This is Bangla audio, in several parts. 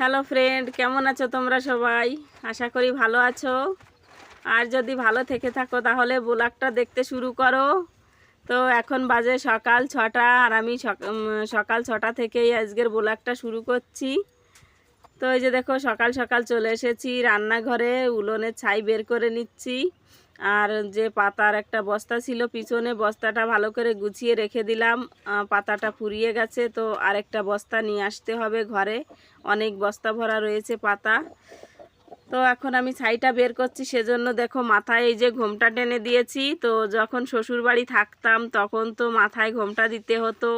হ্যালো ফ্রেন্ড কেমন আছো তোমরা সবাই? আশা করি ভালো আছো। আর যদি ভালো থেকে থাকো, তাহলে ব্লগটা দেখতে শুরু করো। তো এখন বাজে সকাল ছটা, আর আমি সকাল ছটা থেকেই আজকের ব্লগটা শুরু করছি। তো এই যে দেখো, সকাল সকাল চলে এসেছি। রান্নাঘরে উলোনের ছাই বের করে নিচ্ছি। আর যে পাতার একটা বস্তা ছিল, পিছনে বস্তাটা ভালো করে গুছিয়ে রেখে দিলাম। পাতাটা ফুরিয়ে গেছে, তো আরেকটা বস্তা নিয়ে আসতে হবে ঘরে। অনেক বস্তা ভরা রয়েছে পাতা। তো এখন আমি ছাইটা বের করছি, সেজন্য দেখো মাথায় এই যে ঘোমটা টেনে দিয়েছি। তো যখন শ্বশুর বাড়ি থাকতাম, তখন তো মাথায় ঘোমটা দিতে হতো।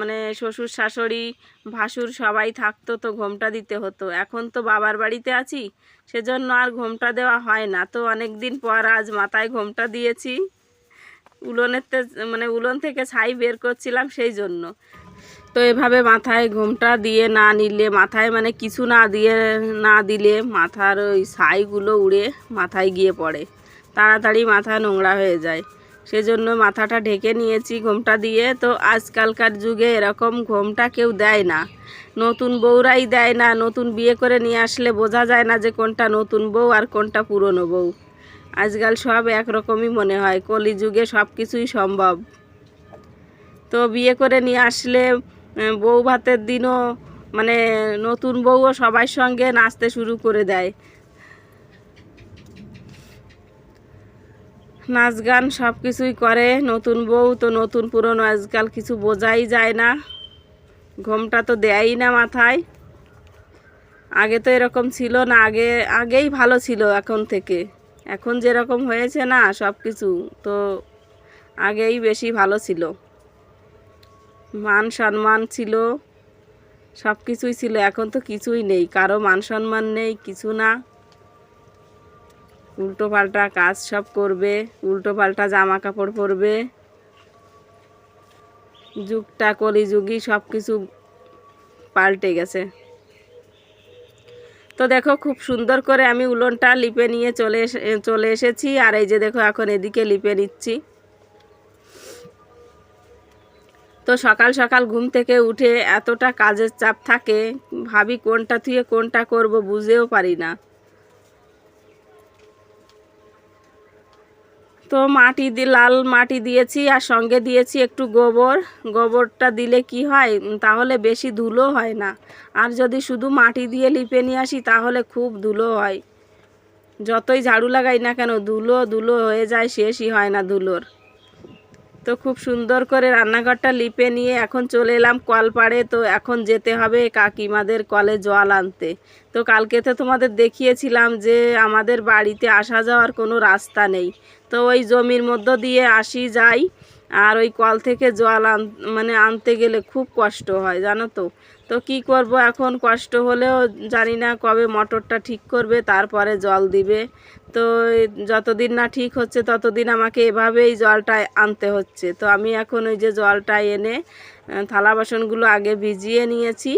মানে শ্বশুর, শাশুড়ি, ভাসুর সবাই থাকতো তো ঘোমটা দিতে হতো। এখন তো বাবার বাড়িতে আছি, সেজন্য আর ঘোমটা দেওয়া হয় না। তো অনেক দিন পর আজ মাথায় ঘোমটা দিয়েছি। উলনের মানে উলন থেকে ছাই বের করছিলাম সেই জন্য। তো এভাবে মাথায় ঘোমটা দিয়ে না নিলে, মাথায় মানে কিছু না দিয়ে, না দিলে মাথার ওই ছাইগুলো উড়ে মাথায় গিয়ে পড়ে। তাড়াতাড়ি মাথা নোংরা হয়ে যায়। সেজন্য মাথাটা ঢেকে নিয়েছি ঘোমটা দিয়ে। তো আজকালকার যুগে এরকম ঘোমটা কেউ দেয় না। নতুন বউরাই দেয় না। নতুন বিয়ে করে নিয়ে আসলে বোঝা যায় না যে কোনটা নতুন বউ আর কোনটা পুরনো বউ। আজকাল সব একরকমই মনে হয়। কলিযুগে সব কিছুই সম্ভব। তো বিয়ে করে নিয়ে আসলে বউ ভাতের দিনও মানে নতুন বউও সবার সঙ্গে নাচতে শুরু করে দেয়। নাচ গান সব কিছুই করে। নতুন বউ তো নতুন পুরনো, আজকাল কিছু বোঝাই যায় না। ঘোমটা তো দেয়ই না মাথায়। আগে তো এরকম ছিল না, আগে, আগেই ভালো ছিল এখন থেকে। এখন যেরকম হয়েছে না সব কিছু তো আগেই বেশি ভালো ছিল। মান সম্মান ছিল সব কিছুই ছিল, এখন তো কিছুই নেই। কারও মান সম্মান নেই, কিছু না। উল্টো পাল্টা কাজ সব করবে উল্টো পাল্টা জামা কাপড় পরবে, যুগটা, কলিযুগই সব কিছু পাল্টে গেছে। তো দেখো খুব সুন্দর করে আমি উলনটা লিপে নিয়ে চলে চলে এসেছি, আর এই যে দেখো এখন এদিকে লিপে নিচ্ছি। তো সকাল সকাল ঘুম থেকে উঠে এতটা কাজের চাপ থাকে, ভাবি কোনটা থুয়ে কোনটা করব বুঝেও পারি না। তো মাটি দিয়ে লাল মাটি দিয়েছি আর সঙ্গে দিয়েছি একটু গোবর। গোবরটা দিলে কি হয়? তাহলে বেশি ধুলো হয় না। আর যদি শুধু মাটি দিয়ে লিপে নিয়ে আসি, তাহলে খুব ধুলো হয়। যতই ঝাড়ু লাগাই না কেন, ধুলো ধুলো হয়ে যায়, শেষই হয় না ধুলোর। তো খুব সুন্দর করে রান্নাঘরটা লিপে নিয়ে এখন চলে এলাম কলপাড়ে। তো এখন যেতে হবে কাকিমাদের কলে জল আনতে। তো কালকে তো তোমাদের দেখিয়েছিলাম যে আমাদের বাড়িতে আসা যাওয়ার কোনো রাস্তা নেই। তো ওই জমির মধ্য দিয়ে আসি যাই, আর ওই কল থেকে জল আন মানে আনতে গেলে খুব কষ্ট হয়, জানো তো। তো কি করব এখন? কষ্ট হলেও জানি না কবে মোটরটা ঠিক করবে, তারপরে জল দিবে। তো যতদিন না ঠিক হচ্ছে, ততদিন আমাকে এভাবেই জলটা আনতে হচ্ছে। তো আমি এখন ওই যে জলটা এনে থালা বাসনগুলো আগে ভিজিয়ে নিয়েছি,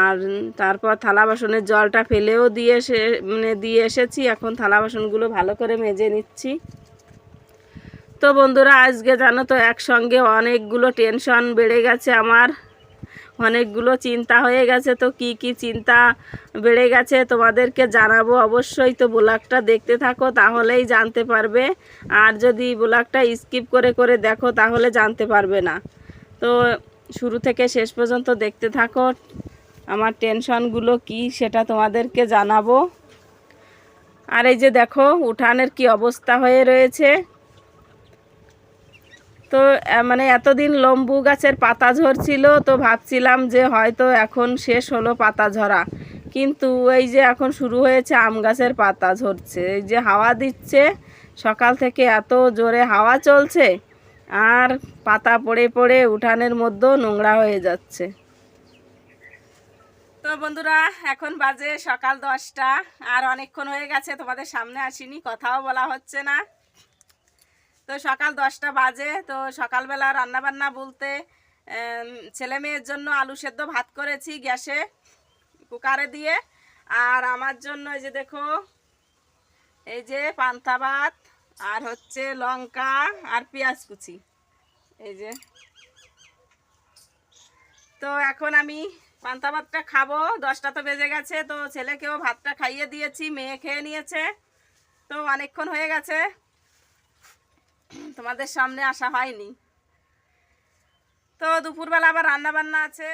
আর তারপর থালা বাসনের জলটা ফেলেও দিয়ে এসে মানে দিয়ে এসেছি। এখন থালা বাসনগুলো ভালো করে মেজে নিচ্ছি। তো বন্ধুরা, আজকে জানো তো একসঙ্গে অনেকগুলো টেনশন বেড়ে গেছে আমার। অনেকগুলো চিন্তা হয়ে গেছে তো কি কি চিন্তা বেড়ে গেছে তোমাদেরকে জানাব। অবশ্যই তো ব্লগটা দেখতে থাকো, তাহলেই জানতে পারবে। আর যদি ব্লগটা স্কিপ করে করে দেখো, তাহলে জানতে পারবে না। তো শুরু থেকে শেষ পর্যন্ত দেখতে থাকো, আমার টেনশনগুলো কি সেটা তোমাদেরকে জানাব। আর এই যে দেখো, উঠানের কি অবস্থা হয়ে রয়েছে। তো মানে এতদিন লম্বু গাছের পাতা ঝরছিল তো ভাবছিলাম যে হয়তো এখন শেষ হলো পাতা ঝরা। কিন্তু এই যে এখন শুরু হয়েছে আম গাছের পাতা ঝরছে, এই যে হাওয়া দিচ্ছে, সকাল থেকে এত জোরে হাওয়া চলছে, আর পাতা পড়ে পড়ে উঠানের মধ্যেও নোংরা হয়ে যাচ্ছে। তো বন্ধুরা, এখন বাজে সকাল দশটা, আর অনেকক্ষণ হয়ে গেছে, তোমাদের সামনে আসিনি, কথাও বলা হচ্ছে না। তো সকাল দশটা বাজে, তো সকালবেলা রান্না বান্না বলতে ছেলে মেয়ের জন্য আলু সেদ্ধ ভাত করেছি গ্যাসে, কুকারে দিয়ে। আর আমার জন্য এই যে দেখো, এই যে পান্তা ভাত, আর হচ্ছে লঙ্কা আর পেঁয়াজ কুচি। এই যে। তো এখন আমি পান্তা ভাতটা খাব, দশটা তো বেজে গেছে, তো ছেলেকেও ভাতটা খাইয়ে দিয়েছি, মেয়ে খেয়ে নিয়েছে। তো অনেকক্ষণ হয়ে গেছে তোমাদের সামনে আসা হয়নি। তো দুপুরবেলা আবার রান্না বান্না আছে।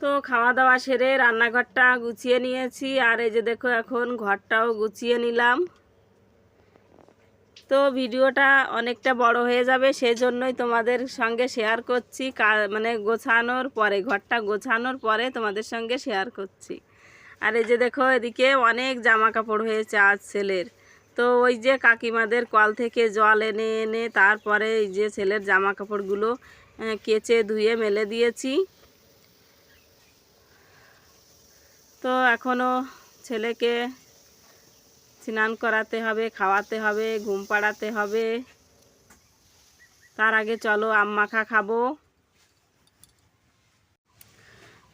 তো খাওয়া দাওয়া সেরে রান্নাঘরটা গুছিয়ে নিয়েছি। আর এই যে দেখো এখন ঘরটাও গুছিয়ে নিলাম। তো ভিডিওটা অনেকটা বড় হয়ে যাবে সেই জন্যই তোমাদের সঙ্গে শেয়ার করছি। মানে গোছানোর পরে, ঘরটা গোছানোর পরে তোমাদের সঙ্গে শেয়ার করছি। আর এই যে দেখো এদিকে অনেক জামা কাপড় হয়েছে আজ ছেলের। তো ওই যে কাকিমাদের কল থেকে জল এনে এনে তারপরে এই যে ছেলের জামা কাপড়গুলো কেচে ধুয়ে মেলে দিয়েছি। তো এখনও ছেলেকে স্নান করাতে হবে, খাওয়াতে হবে, ঘুম পাড়াতে হবে। তার আগে চলো আম মাখা খাব।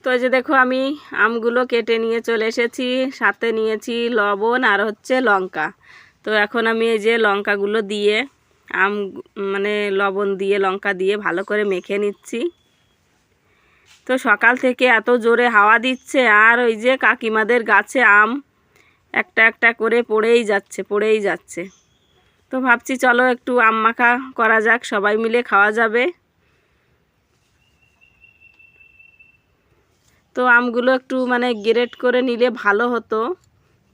তো যে দেখো আমি আমগুলো কেটে নিয়ে চলে এসেছি, সাথে নিয়েছি লবণ আর হচ্ছে লঙ্কা। তো এখন আমি এই যে লঙ্কাগুলো দিয়ে, আম মানে লবণ দিয়ে, লঙ্কা দিয়ে ভালো করে মেখে নিচ্ছি। তো সকাল থেকে এত জোরে হাওয়া দিচ্ছে, আর ওই যে কাকিমাদের গাছে আম একটা একটা করে পড়েই যাচ্ছে পড়েই যাচ্ছে। তো ভাবছি চলো একটু আম মাখা করা যাক, সবাই মিলে খাওয়া যাবে। তো আমগুলো একটু মানে গ্রেট করে নিলে ভালো হতো।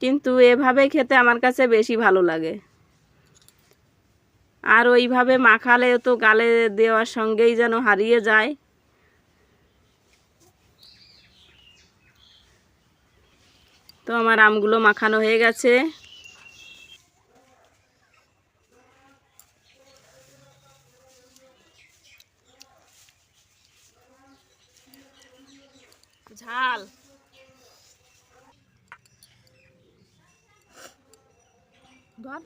কিন্তু এভাবে খেতে আমার কাছে বেশি ভালো লাগে। আর ওইভাবে মাখালে তো গালে দেওয়ার সঙ্গেই যেন হারিয়ে যায়। তো আমার আমগুলো মাখানো হয়ে গেছে ঝাল ধর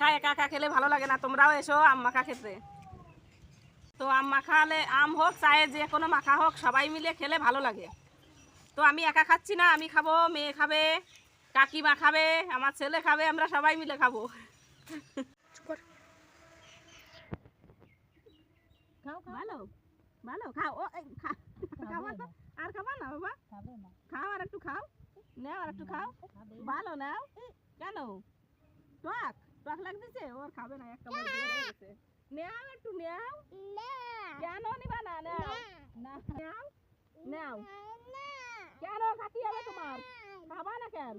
মাখা একা একা খেলে ভালো লাগে না তোমরাও এসো আম মাখা খেতে। তো আম মাখালে আম হোক চায়ে যে কোনো মাখা হোক সবাই মিলে খেলে ভালো লাগে। তো আমি একা খাচ্ছি না আমি খাব মেয়ে খাবে কাকিমা খাবে আমার ছেলে খাবে আমরা সবাই মিলে খাব। ভালো ভালো খাও? আর খাবা না বাবা? খাও আর একটু খাও। নাও আর একটু খাও। ভালো নাও। কেন? টক। টক লাগতেছে? ওর খাবে না একটা বড় গেছে নেও একটু, নেও। কেন নিবা না, নেও। না, নেও নেও। কেন খাতি হবে তোমার? খাবা না কেন?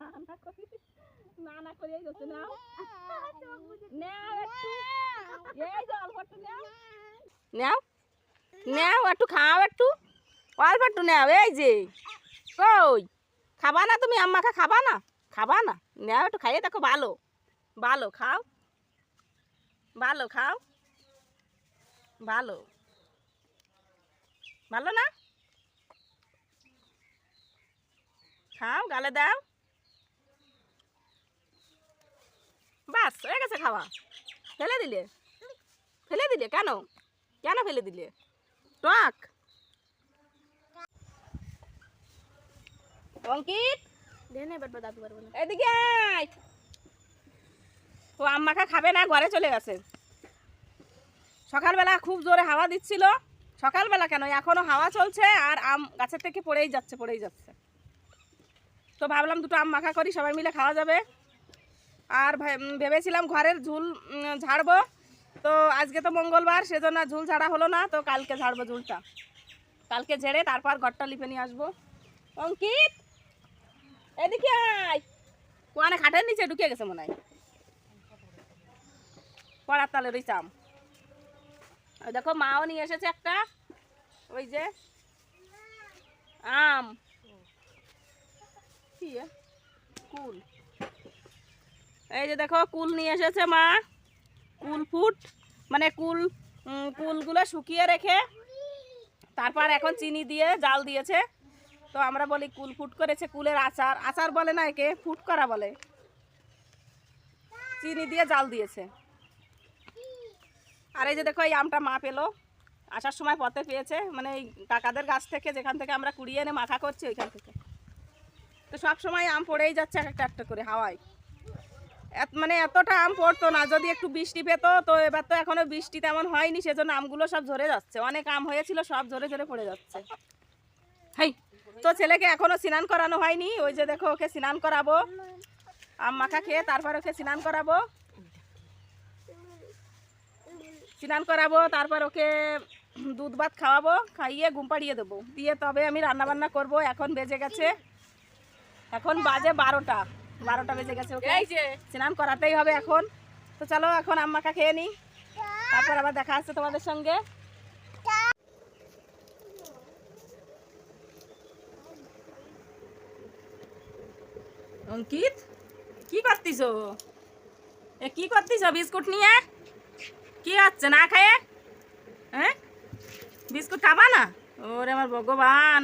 না না না না করে নাও। নেও একটু। এই যে অল্প একটু নেও। নেও নেও একটু, খাও একটু। অল্প একটু নেও, এই যে। কই? খাবা না তুমি, আম্মাকে খাবা না? খাবা না? নেও একটু খাইয়ে দেখো, ভালো। ভালো, খাও। ভালো খাও। ভালো। ভালো না? খাও, গালে দাও। বাস, হয়ে গেছে খাওয়া। ফেলে দিলে? ফেলে দিলে কেন? কেন ফেলে দিলে? টক। অঙ্কিত? আম্মাখা খাবে না, ঘরে চলে গেছে। সকালবেলা খুব জোরে হাওয়া দিচ্ছিল। সকালবেলা কেন? হাওয়া চলছে আর আম গাছের থেকে পড়েই যাচ্ছে পড়েই যাচ্ছে। তো ভাবলাম দুটো আম মাখা করি, সবাই মিলে খাওয়া যাবে। আর ভেবেছিলাম ঘরের ঝুল ঝাড়বো। তো আজকে তো মঙ্গলবার, সেজন্য ঝুল ঝাড়া হলো না, তো কালকে ঝাড়বো ঝুলটা। কালকে ঝেড়ে তারপর ঘরটা লিপে নিয়ে আসব। অঙ্কিত! এদিকে আয়। কোয়ানে খাটের নিচে ঢুকে গেছে মনে হয়। পড়ার তালে আম দেখো মাও নিয়ে এসেছে একটা। ওই যে আম। কুল। এই যে দেখো কুল নিয়ে এসেছে মা। কুল ফুট। মানে কুল কুলগুলো শুকিয়ে রেখে তারপর এখন চিনি দিয়ে জাল দিয়েছে। তো আমরা বলি কুল ফুট করেছে কুলের আচার। আচার বলে না একে, ফুট করা বলে। চিনি দিয়ে জাল দিয়েছে। আর এই যে দেখো, এই আমটা মা পেল। আসার সময় পথে পেয়েছে। মানে এই কাকাদের গাছ থেকে, যেখান থেকে আমরা কুড়িয়ে এনে মাখা করছি, ওইখান থেকে। তো সব সময় আম পড়েই যাচ্ছে এক একটা একটা করে হাওয়ায়। মানে এতটা আম পড়তো না। যদি একটু বৃষ্টি পেতো, তো এবার তো এখনও বৃষ্টি তেমন হয়নি। সেজন্য আমগুলো সব ঝরে যাচ্ছে। অনেক আম হয়েছিল, সব ঝরে ঝরে পড়ে যাচ্ছে। হাই তো ছেলেকে এখনও স্নান করানো হয়নি ওই যে দেখো ওকে স্নান করাবো। আম মাখা খেয়ে তারপর ওকে স্নান করাবো। স্নান করাবো তারপর ওকে দুধ ভাত খাওয়াবো খাইয়ে ঘুম পাড়িয়ে দেবো। দিয়ে তবে আমি রান্না বান্না করব এখন বেজে গেছে এখন বাজে বারোটা। বারোটা বেজে গেছে ওকে। স্নান করাতেই হবে এখন। তো চলো এখন আম্মাকা খেয়ে নিই। তারপর আবার দেখা আসছে তোমাদের সঙ্গে। অঙ্কিত, কি করতিস এ কি করতিস বিস্কুট নিয়ে? কি হচ্ছে না খায়ে? হ্যাঁ? বিস্কুট খাবা না? ওরে আমার ভগবান।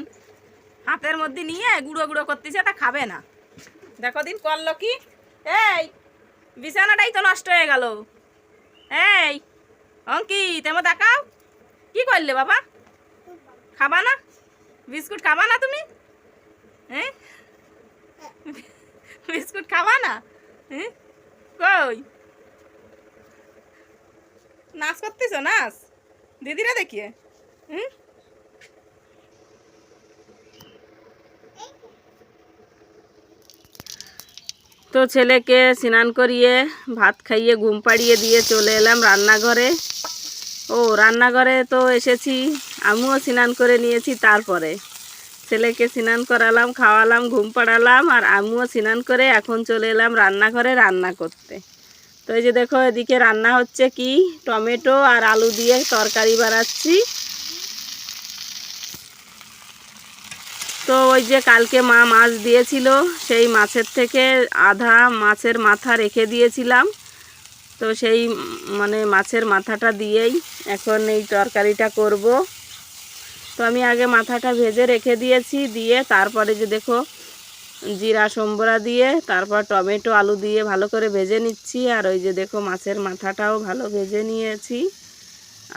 হাতের মধ্যে নিয়ে গুঁড়ো গুঁড়ো করতেছে, তা খাবে না। দেখো দিন করল কি? এই, বিছানাটাই তো নষ্ট হয়ে গেল। এই, অঙ্কিত, এমন দেখাও। কি করলে বাবা? খাবা না? বিস্কুট খাবা না তুমি? হ্যাঁ? বিস্কুট খাবা না? হ্যাঁ কই? নাচ করতেছ, নাচ? দিদিরা দেখিয়ে। হুম? তো ছেলেকে স্নান করিয়ে, ভাত খাইয়ে, ঘুম পাড়িয়ে দিয়ে চলে এলাম রান্নাঘরে। ও, রান্নাঘরে তো এসেছি, আমিও স্নান করে নিয়েছি তারপরে। ছেলেকে স্নান করালাম, খাওয়ালাম, ঘুম পাড়ালাম আর আমিও স্নান করে এখন চলে এলাম রান্নাঘরে রান্না করতে। তো এই যে দেখো, এদিকে রান্না হচ্ছে কি? টমেটো আর আলু দিয়ে তরকারি বানাচ্ছি। তো ওই যে কালকে মা মাছ দিয়েছিল, সেই মাছের থেকে আধা মাছের মাথা রেখে দিয়েছিলাম। তো সেই মানে মাছের মাথাটা দিয়েই এখন এই তরকারিটা করব। তো আমি আগে মাথাটা ভেজে রেখে দিয়েছি, দিয়ে তারপরে যে দেখো জিরা, সম্বরা দিয়ে, তারপর টমেটো, আলু দিয়ে ভালো করে ভেজে নিচ্ছি। আর ওই যে দেখো মাছের মাথাটাও ভালো ভেজে নিয়েছি।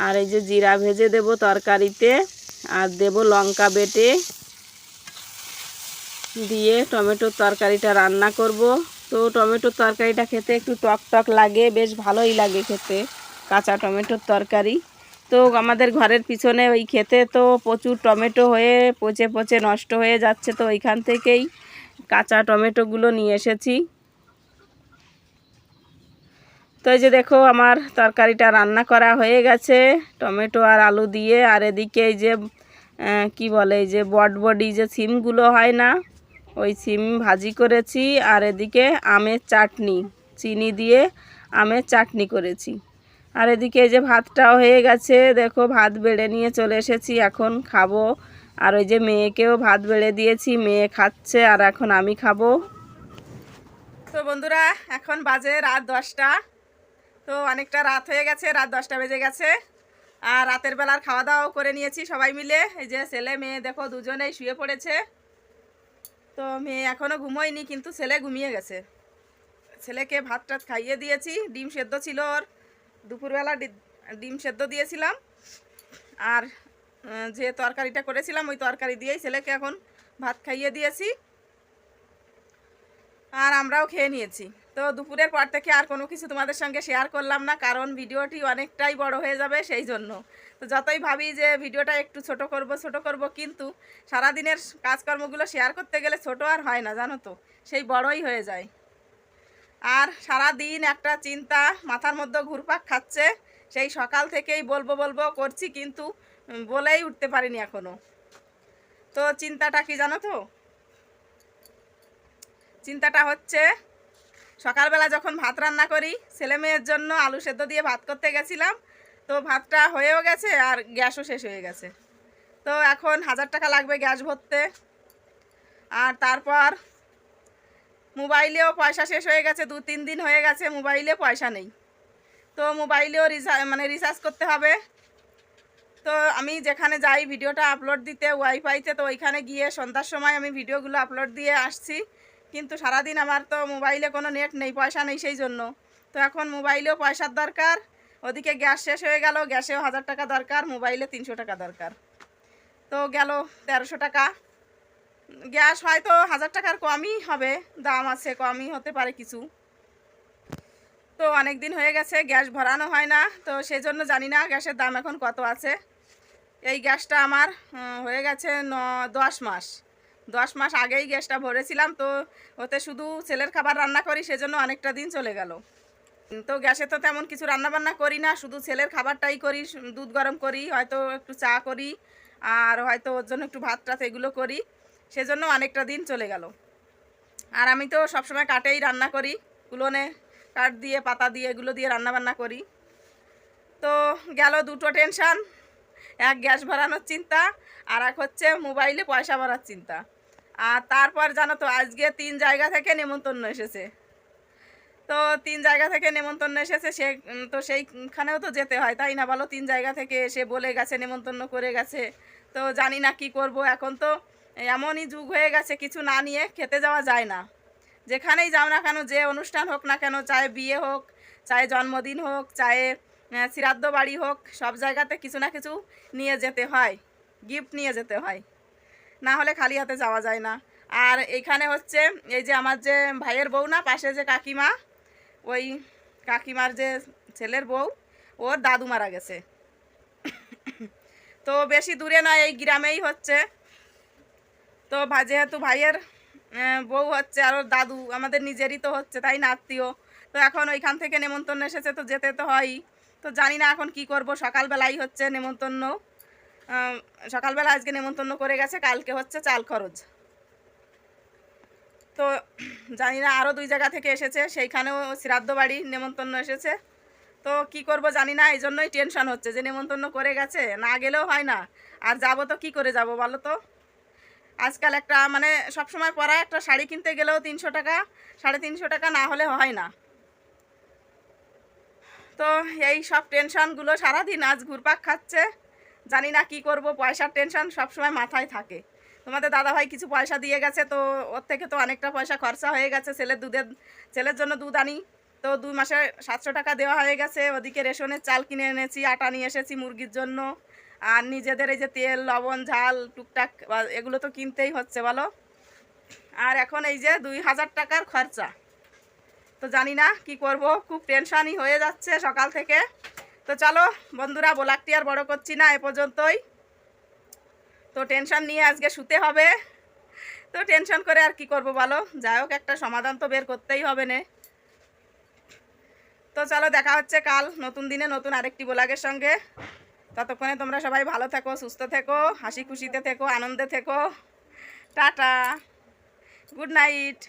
আর এই যে জিরা ভেজে দেব তরকারিতে, আর দেব লঙ্কা বেটে। দিয়ে টমেটোর তরকারিটা রান্না করব। তো টমেটোর তরকারিটা খেতে একটু টক টক লাগে, বেশ ভালোই লাগে খেতে, কাঁচা টমেটোর তরকারি। তো আমাদের ঘরের পিছনে ওই খেতে তো প্রচুর টমেটো হয়ে পচে পচে নষ্ট হয়ে যাচ্ছে, তো ওইখান থেকেই কাঁচা টমেটোগুলো নিয়ে এসেছি। তো এই যে দেখো আমার তরকারিটা রান্না করা হয়ে গেছে, টমেটো আর আলু দিয়ে। আর এদিকে এই যে কি বলে, এই যে বটবডি যে সিমগুলো হয় না, ওই সিম ভাজি করেছি। আর এদিকে আমের চাটনি, চিনি দিয়ে আমের চাটনি করেছি। আর এদিকে এই যে ভাতটাও হয়ে গেছে, দেখো ভাত বেড়ে নিয়ে চলে এসেছি, এখন খাব। আর ওই যে মেয়েকেও ভাত বেড়ে দিয়েছি, মেয়ে খাচ্ছে আর এখন আমি খাব। তো বন্ধুরা, এখন বাজে রাত দশটা। তো অনেকটা রাত হয়ে গেছে, রাত দশটা বেজে গেছে। আর রাতের বেলার খাওয়া দাওয়াও করে নিয়েছি সবাই মিলে। এই যে ছেলে, মেয়ে, দেখো দুজনেই শুয়ে পড়েছে। তো মেয়ে এখনও ঘুমোয়নি, কিন্তু ছেলে ঘুমিয়ে গেছে। ছেলেকে ভাত টাত খাইয়ে দিয়েছি, ডিম সেদ্ধ ছিল ওর। দুপুরবেলা ডিম সেদ্ধ দিয়েছিলাম। আর যে তরকারিটা করেছিলাম, ওই তরকারি দিয়েই ছেলেকে এখন ভাত খাইয়ে দিয়েছি। আর আমরাও খেয়ে নিয়েছি। তো দুপুরের পর থেকে আর কোনো কিছু তোমাদের সঙ্গে শেয়ার করলাম না, কারণ ভিডিওটি অনেকটাই বড় হয়ে যাবে সেই জন্য। তো যতই ভাবি যে ভিডিওটা একটু ছোট করব ছোট করব, কিন্তু সারাদিনের কাজকর্মগুলো শেয়ার করতে গেলে ছোট আর হয় না, জানো তো? সেই বড়ই হয়ে যায়। আর সারা দিন একটা চিন্তা, মাথার মধ্যে ঘুরপাক খাচ্ছে। সেই সকাল থেকেই বলব বলব করছি কিন্তু বলেই উঠতে পারিনি এখনও। তো চিন্তাটা কি জানো তো? চিন্তাটা হচ্ছে, সকালবেলা যখন ভাত রান্না করি, ছেলে মেয়ের জন্য আলু সেদ্ধ দিয়ে ভাত করতে গেছিলাম। তো ভাতটা হয়েও গেছে আর গ্যাসও শেষ হয়ে গেছে। তো এখন হাজার টাকা লাগবে গ্যাস ভরতে। আর তারপর মোবাইলেও পয়সা শেষ হয়ে গেছে, দু তিন দিন হয়ে গেছে, মোবাইলে পয়সা নেই। তো মোবাইলেও রিচার্জ মানে রিচার্জ করতে হবে। তো আমি যেখানে যাই ভিডিওটা আপলোড দিতে ওয়াইফাইতে তো ওইখানে গিয়ে সন্ধ্যার সময় আমি ভিডিওগুলো আপলোড দিয়ে আসছি। কিন্তু সারাদিন আমার তো মোবাইলে কোনো নেট নেই, পয়সা নেই সেই জন্য। তো এখন মোবাইলেও পয়সার দরকার। ওদিকে গ্যাস শেষ হয়ে গেল, গ্যাসেও হাজার টাকা দরকার, মোবাইলে তিনশো টাকা দরকার। তো গেল তেরোশো টাকা। গ্যাস হয়তো হাজার টাকার কমই হবে, দাম আছে, কমই হতে পারে কিছু। তো অনেক দিন হয়ে গেছে, গ্যাস ভরানো হয় না, তো সেই জন্য জানি না গ্যাসের দাম এখন কত আছে। এই গ্যাসটা আমার হয়ে গেছে ন, দশ মাস। দশ মাস আগেই গ্যাসটা ভরেছিলাম, তো ওতে শুধু ছেলের খাবার রান্না করি, সেজন্য অনেকটা দিন চলে গেল। তো গ্যাসে তো তেমন কিছু রান্না বান্না করি না, শুধু ছেলের খাবারটাই করি, দুধ গরম করি, হয়তো একটু চা করি, আর হয়তো ওর জন্য একটু ভাত টাত এগুলো করি। সেজন্য অনেকটা দিন চলে গেল। আর আমি তো সবসময় কাটেই রান্না করি। কুলোনে কাঠ দিয়ে, পাতা দিয়ে, এগুলো দিয়ে রান্না বান্না করি। তো গেল দুটো টেনশন, এক গ্যাস ভরানোর চিন্তা আর এক হচ্ছে মোবাইলে পয়সা ভরার চিন্তা। আর তারপর জানো তো, আজকে তিন জায়গা থেকে নেমন্তন্ন এসেছে। তো তিন জায়গা থেকে নেমন্তন্ন এসেছে, সে, তো সেইখানেও তো যেতে হয়, তাই না বলো? তিন জায়গা থেকে এসে বলে গেছে, নেমন্তন্ন করে গেছে। তো জানি না কি করব, এখন তো এমনই যুগ হয়ে গেছে, কিছু না নিয়ে খেতে যাওয়া যায় না। যেখানেই যাও না কেন, যে অনুষ্ঠান হোক না কেন, চায় বিয়ে হোক, চায়ে জন্মদিন হোক, চায়ে শ্রাদ্ধ বাড়ি হোক, সব জায়গাতে কিছু না কিছু নিয়ে যেতে হয় গিফট নিয়ে যেতে হয়। না হলে খালি হাতে যাওয়া যায় না। আর এখানে হচ্ছে, এই যে আমার যে ভাইয়ের বউ না, পাশে যে কাকিমা, ওই কাকিমার যে ছেলের বউ, ওর দাদু মারা গেছে। তো বেশি দূরে নয়, এই গ্রামেই হচ্ছে। তো যেহেতু ভাইয়ের বউ হচ্ছে আর দাদু, আমাদের নিজেরই তো হচ্ছে, তাই না, আত্মীয়? তো এখন ওইখান থেকে নেমন্তন্ন এসেছে, তো যেতে তো হয়ই তো জানি না এখন কি করব, সকালবেলাই হচ্ছে নেমন্তন্ন সকালবেলা আজকে নেমন্তন্ন করে গেছে, কালকে হচ্ছে চাল খরচ। তো জানি না, আরও দুই জায়গা থেকে এসেছে, সেইখানেও শ্রাদ্ধ বাড়ি নেমন্তন্ন এসেছে। তো কি করব জানি না এই জন্যই টেনশন হচ্ছে যে নেমন্তন্ন করে গেছে, না গেলেও হয় না। আর যাব তো কি করে যাব বলো তো? আজকাল একটা মানে সবসময় পরা একটা শাড়ি কিনতে গেলেও তিনশো টাকা, সাড়ে তিনশো টাকা না হলে হয় না। তো এই সব টেনশনগুলো সারাদিন আজ ঘুরপাক খাচ্ছে। জানি না কি করব, পয়সার টেনশন সবসময় মাথায় থাকে। তোমাদের দাদাভাই কিছু পয়সা দিয়ে গেছে, তো ওর থেকে তো অনেকটা পয়সা খরচা হয়ে গেছে, ছেলের দুধের, ছেলের জন্য দুধ আনি। তো দুই মাসে সাতশো টাকা দেওয়া হয়ে গেছে, ওদিকে রেশনের চাল কিনে এনেছি, আটা নিয়ে এসেছি মুরগির জন্য। আর নিজেদের এই যে তেল, লবণ, ঝাল, টুকটাক এগুলো তো কিনতেই হচ্ছে, বলো? আর এখন এই যে দুই হাজার টাকার খরচা। তো জানি না কি করব, খুব টেনশানই হয়ে যাচ্ছে সকাল থেকে। তো চলো, বন্ধুরা ব্লাগটি আর বড় করছি না এ পর্যন্তই। তো টেনশন নিয়ে আজকে শুতে হবে। তো টেনশন করে আর কি করব, বলো? যাই হোক, একটা সমাধান তো বের করতেই হবে না। তো চলো, দেখা হচ্ছে কাল নতুন দিনে নতুন আরেকটি ব্লগের সঙ্গে। ততক্ষণে তোমরা সবাই ভালো থেকো, সুস্থ থেকো, হাসি খুশিতে থেকো, আনন্দে থেকো। টাটা। Good night.